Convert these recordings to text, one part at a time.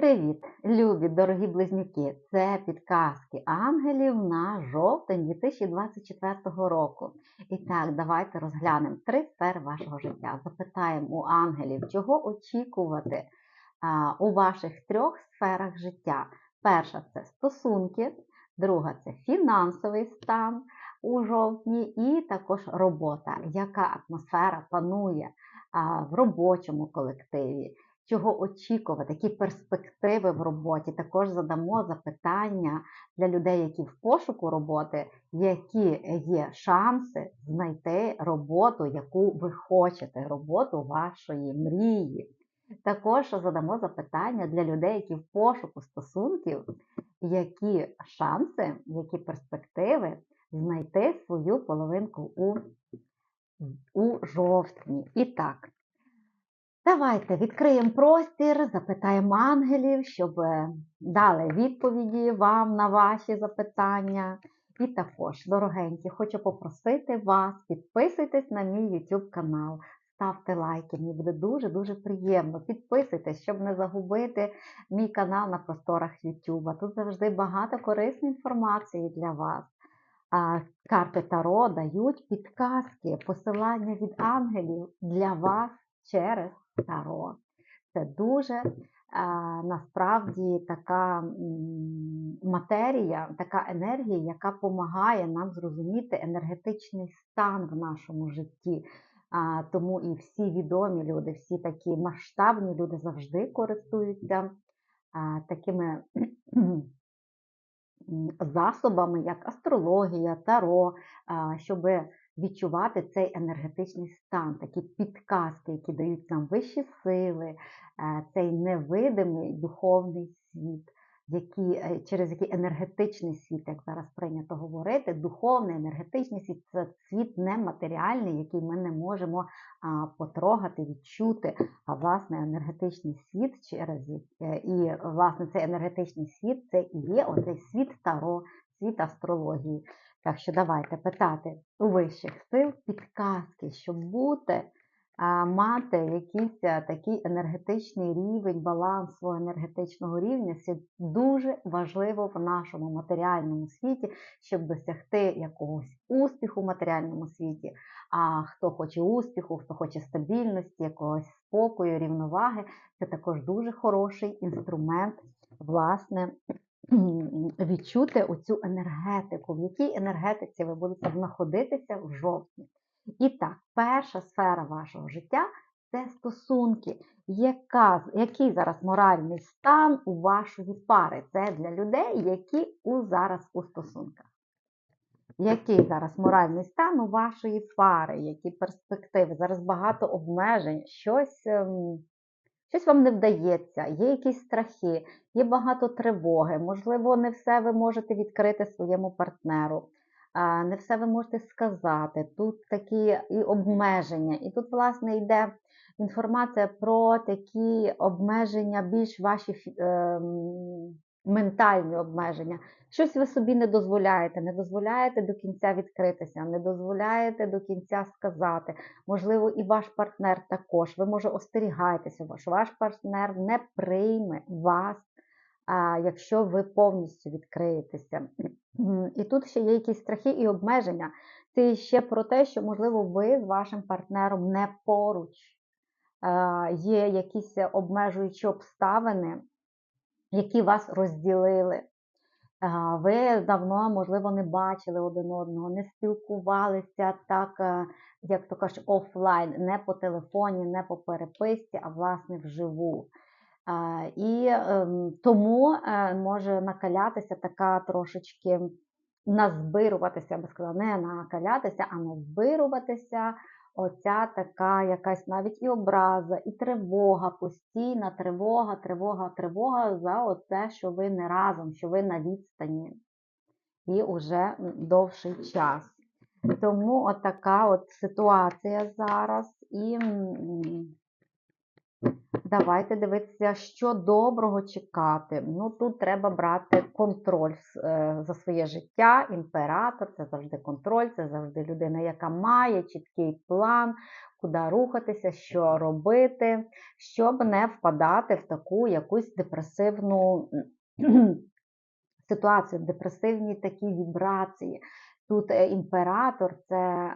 Привіт, любі, дорогі близнюки! Це підказки ангелів на жовтень 2024 року. І так, давайте розглянемо три сфери вашого життя. Запитаємо у ангелів, чого очікувати а, у ваших трьох сферах життя. Перша це стосунки, друга це фінансовий стан у жовтні, і також робота. Яка атмосфера панує а, в робочому колективі? Чого очікувати, які перспективи в роботі. Також задамо запитання для людей, які в пошуку роботи, які є шанси знайти роботу, яку ви хочете, роботу вашої мрії. Також задамо запитання для людей, які в пошуку стосунків, які шанси, які перспективи знайти свою половинку у, у жовтні. І так. Давайте відкриємо простір, запитаємо ангелів, щоб е, дали відповіді вам на ваші запитання. І також, дорогенькі, хочу попросити вас, підписуйтесь на мій YouTube канал, ставте лайки, мені буде дуже-дуже приємно. Підписуйтесь, щоб не загубити мій канал на просторах YouTube. Тут завжди багато корисної інформації для вас. Карти Таро дають підказки, посилання від ангелів для вас через Таро. Це дуже насправді така матерія, така енергія, яка допомагає нам зрозуміти енергетичний стан в нашому житті. Тому і всі відомі люди, всі такі масштабні люди завжди користуються такими засобами, як астрологія, таро, щоб відчувати цей енергетичний стан, такі підказки, які дають нам вищі сили, е, цей невидимий духовний світ, який, е, через який енергетичний світ, як зараз прийнято говорити, духовний енергетичний світ це світ нематеріальний, який ми не можемо потрогати, відчути. А власне енергетичний світ через е, і власне цей енергетичний світ це і є оцей світ таро, світ астрології. Так що давайте питати у вищих сил підказки, щоб бути, мати якийсь такий енергетичний рівень, баланс свого енергетичного рівня. Це дуже важливо в нашому матеріальному світі, щоб досягти якогось успіху в матеріальному світі. А хто хоче успіху, хто хоче стабільності, якогось спокою, рівноваги, це також дуже хороший інструмент, власне, відчути оцю енергетику, в якій енергетиці ви будете знаходитися в жовтні. І так, перша сфера вашого життя це стосунки. Яка, Який зараз моральний стан у вашої пари? Це для людей, які у, зараз у стосунках. Який зараз моральний стан у вашої пари, які перспективи? Зараз багато обмежень, щось ем, щось вам не вдається, є якісь страхи, є багато тривоги, можливо, не все ви можете відкрити своєму партнеру, не все ви можете сказати. Тут такі і обмеження. І тут, власне, йде інформація про такі обмеження, більш ваші ем, ментальні обмеження. Щось ви собі не дозволяєте, не дозволяєте до кінця відкритися, не дозволяєте до кінця сказати. Можливо, і ваш партнер також. Ви, може, остерігаєтеся, що ваш партнер не прийме вас, якщо ви повністю відкриєтеся. І тут ще є якісь страхи і обмеження. Це ще про те, що, можливо, ви з вашим партнером не поруч. Є якісь обмежуючі обставини, які вас розділили. Ви давно, можливо, не бачили один одного, не спілкувалися так, е, як то кажуть, офлайн, не по телефоні, не по переписці, а власне вживу. І ем, тому е, може накалятися така трошечки назбируватися, я би сказала, не накалятися, а назбируватися оця така якась навіть і образа, і тривога, постійна тривога, тривога, тривога за оце, що ви не разом, що ви на відстані. І уже довший час. Тому отака от ситуація зараз. І Давайте дивитися, що доброго чекати. Ну, тут треба брати контроль е, за своє життя. Імператор це завжди контроль, це завжди людина, яка має чіткий план, куди рухатися, що робити, щоб не впадати в таку якусь депресивну ситуацію, депресивні такі вібрації. Тут е, імператор це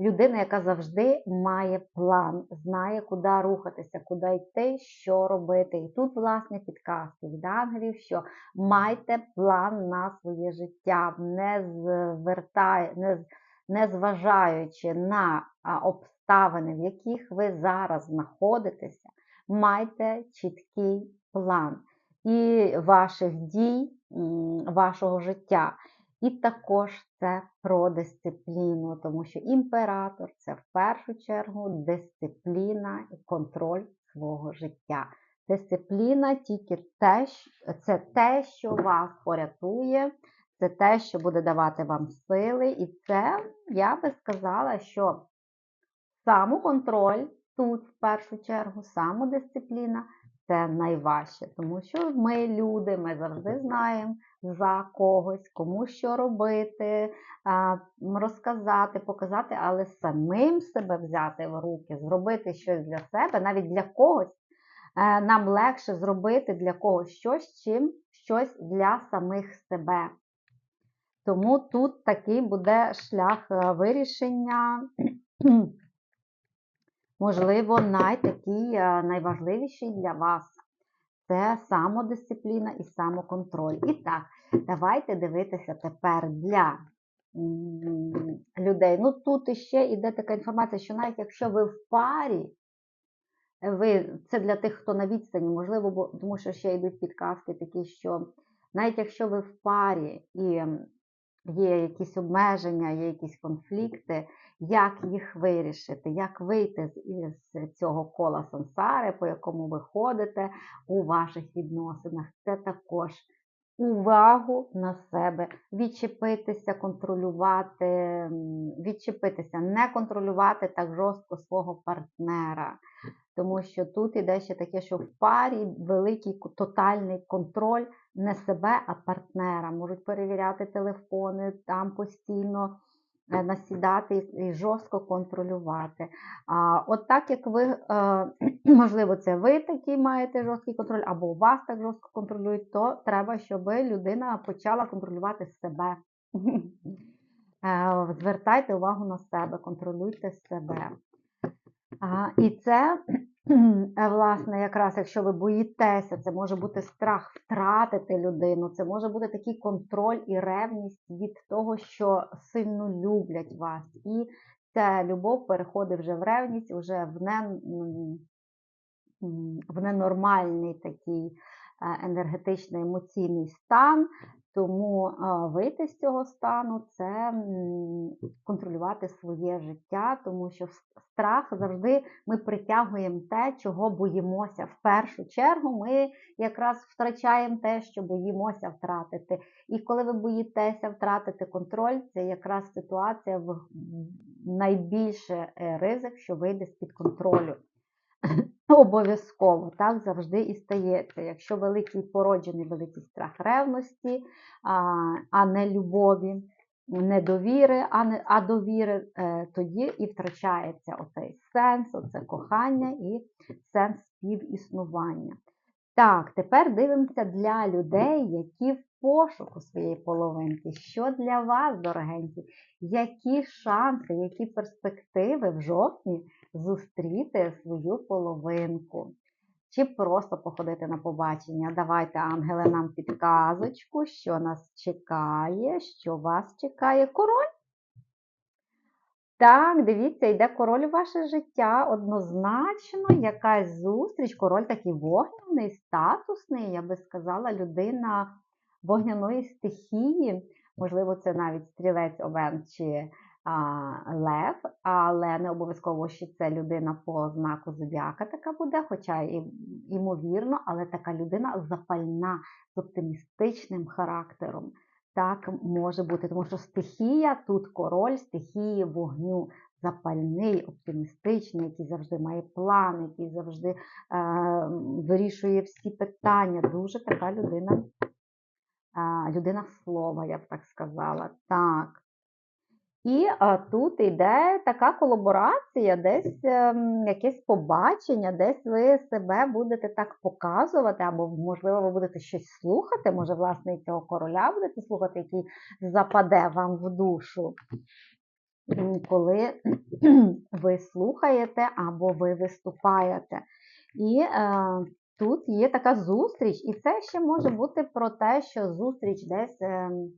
людина, яка завжди має план, знає, куди рухатися, куди йти, що робити. І тут, власне, підказки від ангелів, що майте план на своє життя, не звертає, не, не зважаючи на обставини, в яких ви зараз знаходитеся, майте чіткий план і ваших дій, вашого життя. І також це про дисципліну, тому що імператор це в першу чергу дисципліна і контроль свого життя. Дисципліна тільки те, це те, що вас порятує, це те, що буде давати вам сили. І це, я би сказала, що самоконтроль тут, в першу чергу, самодисципліна це найважче, тому що ми люди, ми завжди знаємо за когось, кому що робити, розказати, показати, але самим себе взяти в руки, зробити щось для себе, навіть для когось. Е, нам легше зробити для когось щось, чим щось для самих себе. Тому тут такий буде шлях е, вирішення можливо, найтакий е, найважливіший для вас це самодисципліна і самоконтроль. І так, давайте дивитися тепер для людей. Ну, тут іще йде така інформація, що навіть якщо ви в парі, ви, це для тих, хто на відстані, можливо, бо, тому що ще йдуть підказки такі, що навіть якщо ви в парі і є якісь обмеження, є якісь конфлікти, як їх вирішити, як вийти з цього кола сансари, по якому ви ходите у ваших відносинах. Це також увагу на себе, відчепитися, контролювати, відчепитися, не контролювати так жорстко свого партнера. Тому що тут іде ще таке, що в парі великий тотальний контроль не себе, а партнера. Можуть перевіряти телефони, там постійно насідати і жорстко контролювати. А От так як ви, е, можливо, це ви такий маєте жорсткий контроль, або вас так жорстко контролюють, то треба, щоб людина почала контролювати себе. Е, звертайте увагу на себе, контролюйте себе. І це, е, власне, якраз якщо ви боїтеся, це може бути страх втратити людину, це може бути такий контроль і ревність від того, що сильно люблять вас. І ця любов переходить вже в ревність, вже в не, в ненормальний такий е, енергетичний емоційний стан, тому вийти з цього стану це контролювати своє життя, тому що страх завжди ми притягуємо те, чого боїмося. В першу чергу ми якраз втрачаємо те, що боїмося втратити. І коли ви боїтеся втратити контроль, це якраз ситуація в найбільше е, ризик, що вийде з-під контролю. Обов'язково так завжди і стається. Якщо великий породжений великий страх ревності, а не любові, не довіри, а не а довіри, е, тоді і втрачається оцей сенс, оце кохання і сенс співіснування. Так, тепер дивимося для людей, які в пошуку своєї половинки. Що для вас, дорогенькі? Які шанси, які перспективи в жовтні зустріти свою половинку? Чи просто походити на побачення? Давайте, ангели, нам підказочку, що нас чекає, що вас чекає король. Так, дивіться, йде король у ваше життя. Однозначно, якась зустріч, король такий вогняний, статусний, я би сказала, людина вогняної стихії. Можливо, це навіть стрілець овен чи лев, але не обов'язково, що це людина по знаку зодіака така буде, хоча і ймовірно, але така людина запальна з оптимістичним характером. Так може бути, тому що стихія тут король, стихії вогню. запальний, оптимістичний, який завжди має план, який завжди е, вирішує всі питання. Дуже така людина, е, людина слова, я б так сказала. Так. І а, тут йде така колаборація, десь ем, якесь побачення, десь ви себе будете так показувати, або, можливо, ви будете щось слухати, може, власне, і цього короля будете слухати, який западе вам в душу. Коли ви слухаєте або ви виступаєте. І е, тут є така зустріч, і це ще може бути про те, що зустріч десь ем,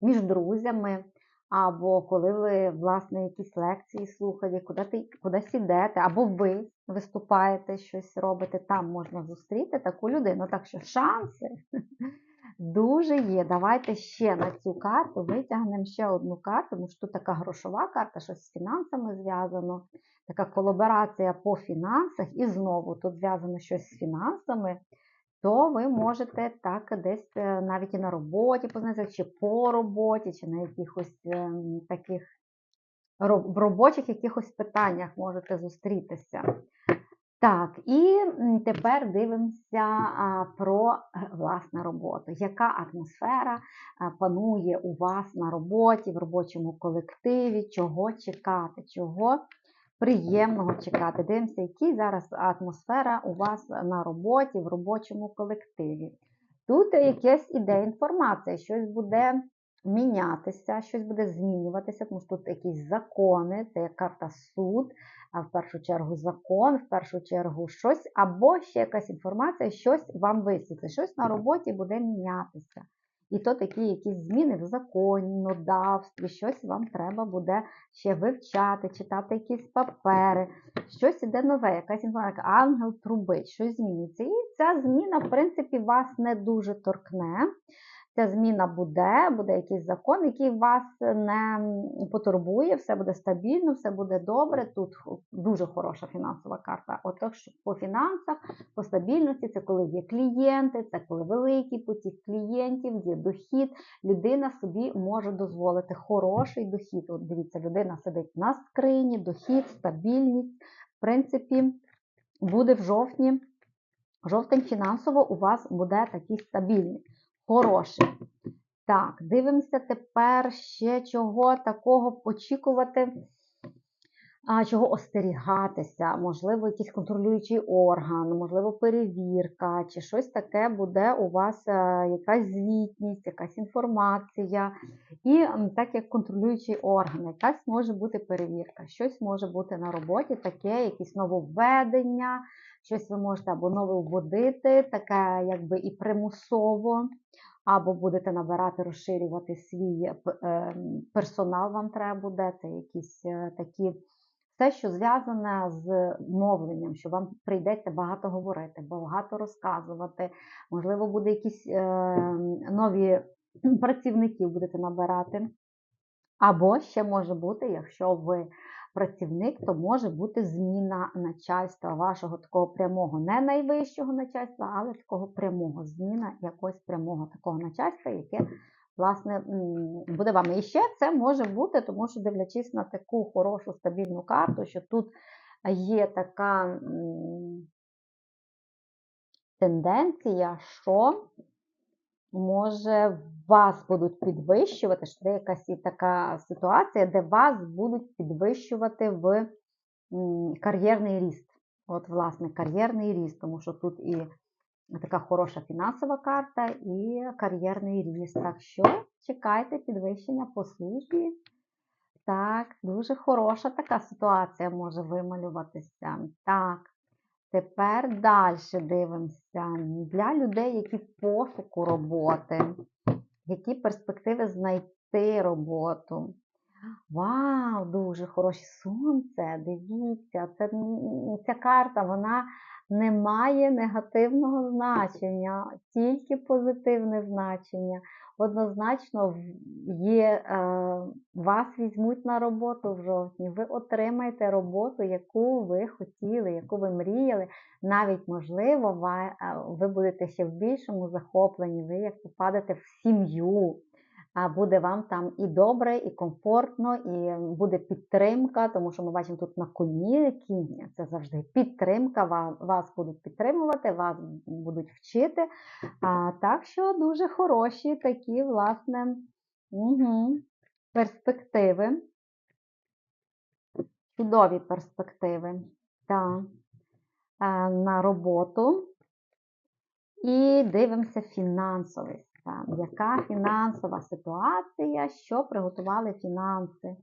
між друзями. Або коли ви, власне, якісь лекції слухаєте, куди ти, кудись ідете, або ви виступаєте, щось робите, там можна зустріти таку людину. Так що шанси дуже є. Давайте ще на цю карту витягнемо ще одну карту, тому що тут така грошова карта, щось з фінансами зв'язано, така колаборація по фінансах, і знову тут зв'язано щось з фінансами то ви можете так десь е, навіть і на роботі познайомитися, чи по роботі, чи на якихось ем, таких в робочих якихось питаннях можете зустрітися. Так, і тепер дивимося про е, власне роботу. Яка атмосфера а, панує у вас на роботі, в робочому колективі, чого чекати, чого приємного чекати. Дивимося, які зараз атмосфера у вас на роботі, в робочому колективі. Тут якась іде інформація, щось буде мінятися, щось буде змінюватися, тому що тут якісь закони, це як карта суд, а в першу чергу закон, в першу чергу щось, або ще якась інформація, щось вам висвітлить, щось на роботі буде мінятися. І то такі якісь зміни в законодавстві, щось вам треба буде ще вивчати, читати якісь папери, щось іде нове, якась інформація, ангел трубить, щось зміниться. І ця зміна, в принципі, вас не дуже торкне. Ця зміна буде, буде якийсь закон, який вас не потурбує, все буде стабільно, все буде добре. Тут дуже хороша фінансова карта. Отож, по фінансах, по стабільності, це коли є клієнти, це коли великий потік клієнтів, є дохід. Людина собі може дозволити хороший дохід. От дивіться, людина сидить на скрині, дохід, стабільність. В принципі, буде в жовтні. Жовтень фінансово у вас буде такий стабільний хороший. Так, дивимося тепер ще чого такого очікувати, чого остерігатися, можливо, якийсь контролюючий орган, можливо, перевірка, чи щось таке буде у вас е, якась звітність, якась інформація. І так як контролюючий орган, якась може бути перевірка, щось може бути на роботі, таке, якісь нововведення, щось ви можете або нове вводити, таке якби і примусово або будете набирати, розширювати свій е, персонал, вам треба буде, це якісь е, такі, все, що зв'язане з мовленням, що вам прийдеться багато говорити, багато розказувати. Можливо, буде якісь е, нові працівників будете набирати. Або ще може бути, якщо ви працівник, то може бути зміна начальства вашого такого прямого, не найвищого начальства, але такого прямого, зміна якогось прямого такого начальства, яке власне буде вам. І ще це може бути, тому що дивлячись на таку хорошу стабільну карту, що тут є така тенденція, що може вас будуть підвищувати, що це якась і така ситуація, де вас будуть підвищувати в кар'єрний ріст. От, власне, кар'єрний ріст, тому що тут і така хороша фінансова карта, і кар'єрний ріст. Так що чекайте підвищення по службі. Так, дуже хороша така ситуація може вималюватися. Так, тепер далі дивимося. Для людей, які в пошуку роботи, які перспективи знайти роботу. Вау, дуже хороше сонце. Дивіться, це, ця карта вона не має негативного значення, тільки позитивне значення. Однозначно є, е, вас візьмуть на роботу в жовтні, ви отримаєте роботу, яку ви хотіли, яку ви мріяли. Навіть, можливо, е, ви будете ще в більшому захопленні, ви як попадете в сім'ю. Буде вам там і добре, і комфортно, і буде підтримка, тому що ми бачимо тут на коні кінь, це завжди підтримка, вас будуть підтримувати, вас будуть вчити. А, так що дуже хороші такі, власне, угу, перспективи. Чудові перспективи. Так. Е, На роботу. І дивимося фінансовий. Яка фінансова ситуація, що приготували фінанси?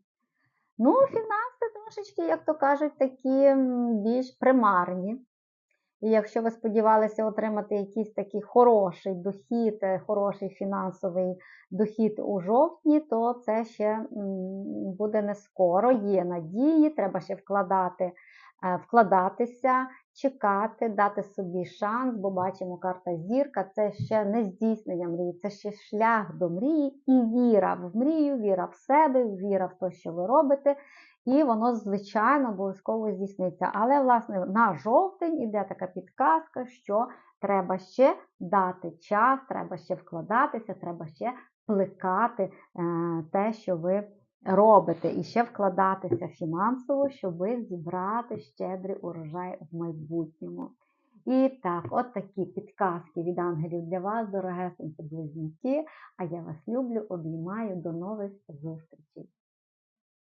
Ну, фінанси трошечки, як то кажуть, такі більш примарні. І якщо ви сподівалися отримати якийсь такий хороший дохід, е, хороший фінансовий дохід у жовтні, то це ще буде не скоро. Є надії, треба ще вкладати, е, вкладатися, чекати, дати собі шанс, бо бачимо карта зірка, це ще не здійснення мрії, це ще шлях до мрії і віра в мрію, віра в себе, віра в те, що ви робите. І воно, звичайно, обов'язково здійсниться. Але, власне, на жовтень іде така підказка, що треба ще дати час, треба ще вкладатися, треба ще плекати е, те, що ви робите, і ще вкладатися фінансово, щоб зібрати щедрий урожай в майбутньому. І так, от такі підказки від ангелів для вас, дорогесенькі близнюки. А я вас люблю, обіймаю. До нових зустрічей!